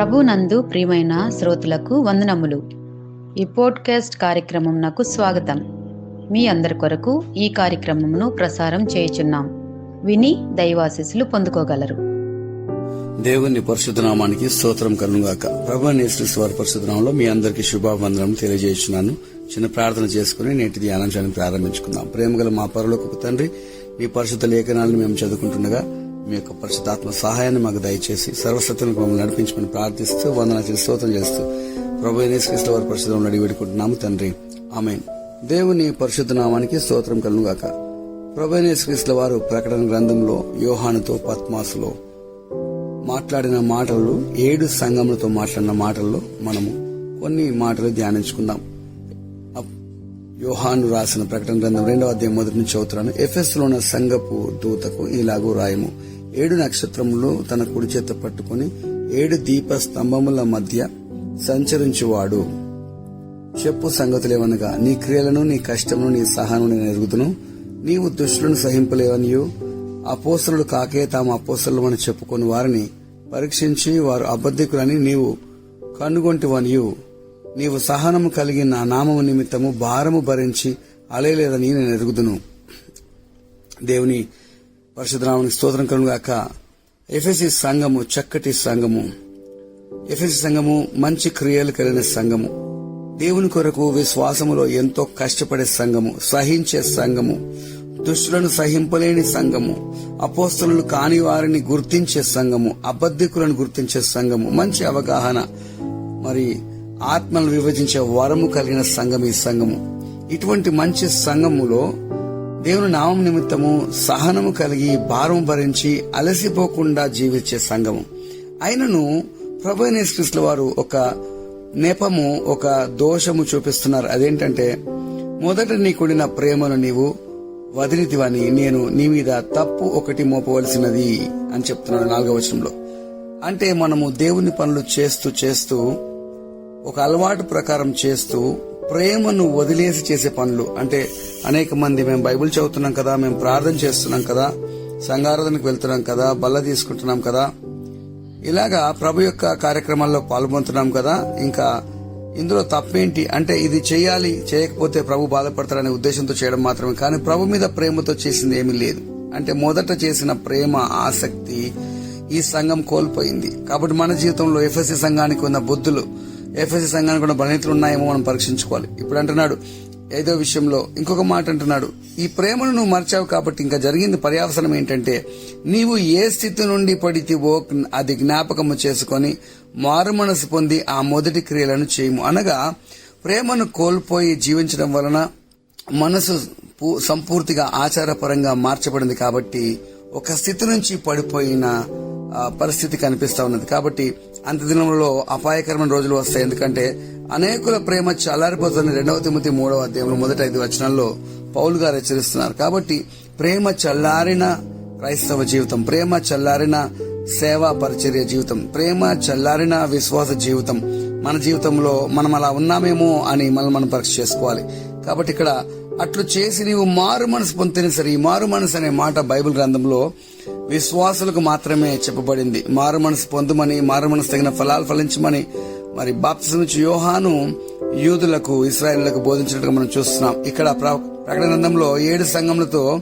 ప్రభునందు ప్రియమైన శ్రోతలకు వందనములు. ఈ పోడ్కాస్ట్ కార్యక్రమం నాకు స్వాగతం. మీ అందరి కొరకు ఈ కార్యక్రమమును ప్రసారం చేయుచున్నాం. విని దైవాశీస్సులు పొందుకోగలరు. దేవుని పరిశుద్ధనామానికి స్తోత్రం కలుగాక ప్రభు నేశ్వరి వారి మీ అందరికీ శుభావందనం తెలియజేస్తున్నాను చిన్న ప్రార్థన చేసుకుని నేటి ధ్యానాంశాన్ని ప్రారంభించుకుందాం. ప్రేమగల మా పరులకు తండ్రి మీ పరిశుద్ధ లేఖనాలను మేము చదువుకుంటుండగా మీ యొక్క పరిశుద్ధాత్మ సహాయాన్ని మాకు దయచేసి సర్వసత్తులకు మమ్మల్ని నడిపించమని ప్రార్థిస్తూ వందన స్తోత్రం చేస్తూ ప్రభు నేసుకృష్ణ వారి పరిశుద్ధంలో అడిగి పెట్టుకుంటున్నాము తండ్రి. ఆమెన్. దేవుని పరిశుద్ధ నామానికి స్తోత్రం కలుగుగాక. ప్రభు యేసుక్రీస్తుల వారు ప్రకటన గ్రంథంలో యోహానుతో పద్మాసులో మాట్లాడిన మాటలు ఏడు సంఘములతో మాట్లాడిన మాటల్లో మనము కొన్ని మాటలు ధ్యానించుకుందాం. యోహాను రాసిన ప్రకటన గ్రంథం రెండవ అధ్యాయం మొదటి నుంచి చదువుతున్నాను. ఎఫ్ఎస్లో ఉన్న సంఘపు దూతకు ఇలాగూ రాయము. ఏడు నక్షత్రములు తన కుడి చేత పట్టుకుని ఏడు దీప స్తంభముల మధ్య సంచరించువాడు. చెప్పు సంగతులేవనగా నీ క్రియలను నీ కష్టమును నీ సహనం నేను ఎరుగుదును. నీవు దుష్టులను సహింపలేవనియు. అపోసరులు కాకే తాము అపోసరులు అని చెప్పుకొని వారిని పరీక్షించి వారు అబద్ధికులని నీవు కనుగొంటివనియు. నీవు సహనము కలిగి నా నామము నిమిత్తము భారము భరించి అలేలేదని నేను ఎరుగుదును. దేవుని పరిశుద్ధరామునికి స్తోత్రం కలుగాక ఎఫ్ఎసి సంఘము చక్కటి సంఘము. ఎఫ్ఎసి సంఘము మంచి క్రియలు కలిగిన సంఘము. దేవుని కొరకు విశ్వాసములో ఎంతో కష్టపడే సంఘము సహించే సంఘము దుష్టులను సహింపలేని సంఘము అపోస్తులను కాని వారిని గుర్తించే సంఘము అబద్ధికులను గుర్తించే సంఘము మంచి అవగాహన మరి ఆత్మను విభజించే వరము కలిగిన సంఘం ఈ సంఘము. ఇటువంటి మంచి సంఘములో దేవుని నామం నిమిత్తము సహనము కలిగి భారం భరించి అలసిపోకుండా జీవించే సంఘము. అయినను ప్రభు క్రీస్తుల వారు ఒక నెపము ఒక దోషము చూపిస్తున్నారు. అదేంటంటే మొదట నీ కూడిన ప్రేమను నీవు వదిలితివని నేను నీ మీద తప్పు ఒకటి మోపవలసినది అని చెప్తున్నాడు నాలుగవ వచనంలో. అంటే మనము దేవుని పనులు చేస్తూ చేస్తూ ఒక అలవాటు ప్రకారం చేస్తూ ప్రేమను వదిలేసి చేసే పనులు. అంటే అనేక మంది మేము బైబిల్ చదువుతున్నాం కదా మేము ప్రార్థన చేస్తున్నాం కదా సంగారాధనకు వెళ్తున్నాం కదా బల్ల తీసుకుంటున్నాం కదా. ఇలాగా ప్రభు యొక్క కార్యక్రమాల్లో పాల్గొంటున్నాం కదా. ఇంకా ఇందులో తప్పేంటి అంటే ఇది చేయాలి చేయకపోతే ప్రభు బాధపడతారనే ఉద్దేశంతో చేయడం మాత్రమే. కానీ ప్రభు మీద ప్రేమతో చేసింది ఏమీ లేదు. అంటే మొదట చేసిన ప్రేమ ఆసక్తి ఈ సంఘం కోల్పోయింది. కాబట్టి మన జీవితంలో ఎఫ్ఎస్సి సంఘానికి ఉన్న బుద్ధులు ఎఫ్ఎస్సి సంఘానికి కూడా బలహీనతలు ఉన్నాయేమో మనం పరీక్షించుకోవాలి. ఇప్పుడు అంటున్నాడు ఏదో విషయంలో ఇంకొక మాట అంటున్నాడు ఈ ప్రేమను నువ్వు మర్చావు కాబట్టి ఇంకా జరిగింది పర్యావసనం ఏంటంటే నీవు ఏ స్థితి నుండి పడితివో అది జ్ఞాపకము చేసుకొని మారు మనసు పొంది ఆ మొదటి క్రియలను చేయము. అనగా ప్రేమను కోల్పోయి జీవించడం వలన మనసు పూ- సంపూర్తిగా ఆచారపరంగా మార్చబడింది కాబట్టి ఒక స్థితి నుంచి పడిపోయిన పరిస్థితి కనిపిస్తా ఉన్నది. కాబట్టి అంత దినంలో అపాయకరమైన రోజులు వస్తాయి. ఎందుకంటే అనేకుల ప్రేమ చల్లారిపోతుంది రెండవ తిమ్మతి మూడవ అధ్యాయంలో మొదటి ఐదు వచనాల్లో పౌలు గారు హెచ్చరిస్తున్నారు. కాబట్టి ప్రేమ చల్లారిన క్రైస్తవ జీవితం ప్రేమ చల్లారిన సేవా పరిచర్య జీవితం ప్రేమ చల్లారిన విశ్వాస జీవితం మన జీవితంలో మనం అలా ఉన్నామేమో అని మనం మనం పరీక్ష చేసుకోవాలి. కాబట్టి ఇక్కడ అట్లు చేసి నీవు మారు మనసు పొందిన సరే ఈ మారు మనసు అనే మాట బైబిల్ గ్రంథంలో విశ్వాసులకు మాత్రమే చెప్పబడింది. మారు మనసు పొందుమని మారు మనసు తగిన ఫలాలు ఫలించమని. మరి బాప్తిస్ నుంచి యోహాను యూదులకు ఇస్రాయేళ్ళకు బోధించినట్టుగా మనం చూస్తున్నాం. ఇక్కడ ప్ర- ప్రకటన గ్రంథంలో ఏడు సంఘములతో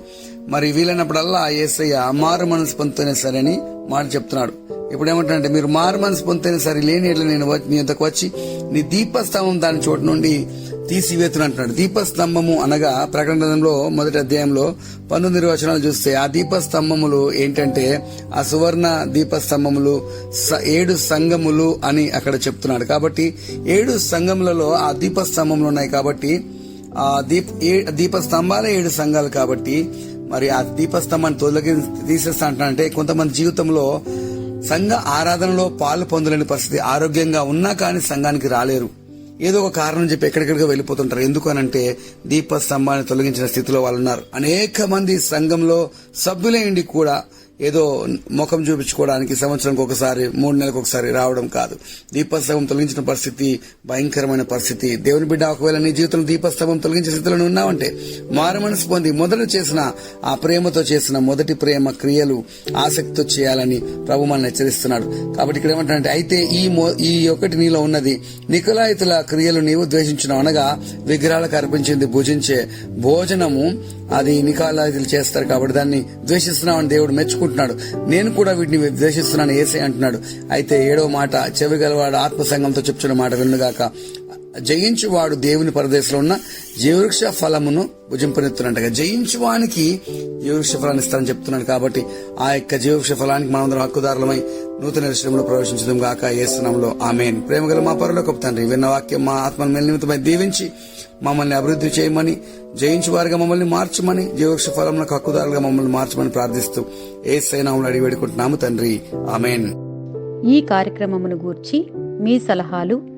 మరి వీలైనప్పుడల్లా ఏసయ్య మారు మనసు పొందుతూనే సరే అని మాట చెప్తున్నాడు. ఇప్పుడు ఏమంటాడంటే మీరు మారు మనసు పొందుతూనే సరే లేని నేను వచ్చి- నీ వచ్చి నీ దీపస్తంభం దాని చోటు నుండి తీసివేతును అంటున్నాడు దీపస్తంభము అనగా ప్రకటనలో మొదటి అధ్యాయంలో పంతొమ్మిది వచనాలు చూస్తే ఆ దీపస్తంభములు ఏంటంటే ఆ సువర్ణ దీపస్తంభములు ఏడు సంఘములు అని అక్కడ చెప్తున్నాడు. కాబట్టి ఏడు సంఘములలో ఆ దీపస్తంభములు ఉన్నాయి కాబట్టి ఆ దీప దీపస్తంభాలే ఏడు సంఘాలు కాబట్టి మరి ఆ దీపస్తంభాన్ని తొలగి తీసేస్తా అంటున్నాడంటే కొంతమంది జీవితంలో సంఘ ఆరాధనలో పాలు పొందలేని పరిస్థితి ఆరోగ్యంగా ఉన్నా కానీ సంఘానికి రాలేరు. ఏదో ఒక కారణం చెప్పి ఎక్కడెక్కడికో వెళ్ళిపోతుంటారు. ఎందుకు అనంటే దీపస్తంభాన్ని తొలగించిన స్థితిలో వాళ్ళు ఉన్నారు అనేక మంది సంఘంలో సభ్యులైండి కూడా ఏదో ముఖం చూపించుకోవడానికి సంవత్సరానికి ఒకసారి మూడు నెలలకు ఒకసారి రావడం కాదు. దీపస్తంభం తొలగించిన పరిస్థితి భయంకరమైన పరిస్థితి. దేవుని బిడ్డ ఒకవేళ నీ జీవితంలో దీపస్తంభం తొలగించిన స్థితిలో ఉన్నావంటే మారు మనసు పొంది మొదట చేసిన ఆ ప్రేమతో చేసిన మొదటి ప్రేమ క్రియలు ఆసక్తితో చేయాలని ప్రభు మనల్ని హెచ్చరిస్తున్నాడు. కాబట్టి ఇక్కడ ఏమంటారంటే అయితే ఈ ఈ ఒకటి నీలో ఉన్నది నికులాయితుల క్రియలు నీవు ద్వేషించిన అనగా విగ్రహాలకు అర్పించింది భుజించే భోజనము అది నికాలాయితులు చేస్తారు కాబట్టి దాన్ని ద్వేషిస్తున్నామని దేవుడు అనుకుంటున్నాడు. నేను కూడా వీటిని ద్వేషిస్తున్నాను. ఏసే అంటున్నాడు. అయితే ఏడవ మాట చెవి గలవాడు ఆత్మసంగంతో చెప్తున్న మాట వినుగాక జయించువాడు దేవుని పరదేశంలో ఉన్న జీవృక్ష ఫలమును భుజింపనెత్తున్నట్టుగా జయించువానికి జీవృక్ష ఫలాన్ని ఇస్తానని చెప్తున్నాడు కాబట్టి ఆ యొక్క జీవృక్ష ఫలానికి మనందరం హక్కుదారులమై నూతన విషయంలో ప్రవేశించడం గాక. ఏసునాంలో ఆమెన్. ప్రేమగల మా పరులకు తండ్రి విన్న వాక్యం మా ఆత్మను మేలు దీవించి మమ్మల్ని అభివృద్ధి చేయమని జయించు వారిగా మమ్మల్ని మార్చమని జీవృక్ష ఫలంలో హక్కుదారులుగా మమ్మల్ని మార్చమని ప్రార్థిస్తూ ఏ సైనాములు అడిగి వేడుకుంటున్నాము తండ్రి. ఆమెన్. ఈ కార్యక్రమమును గూర్చి మీ సలహాలు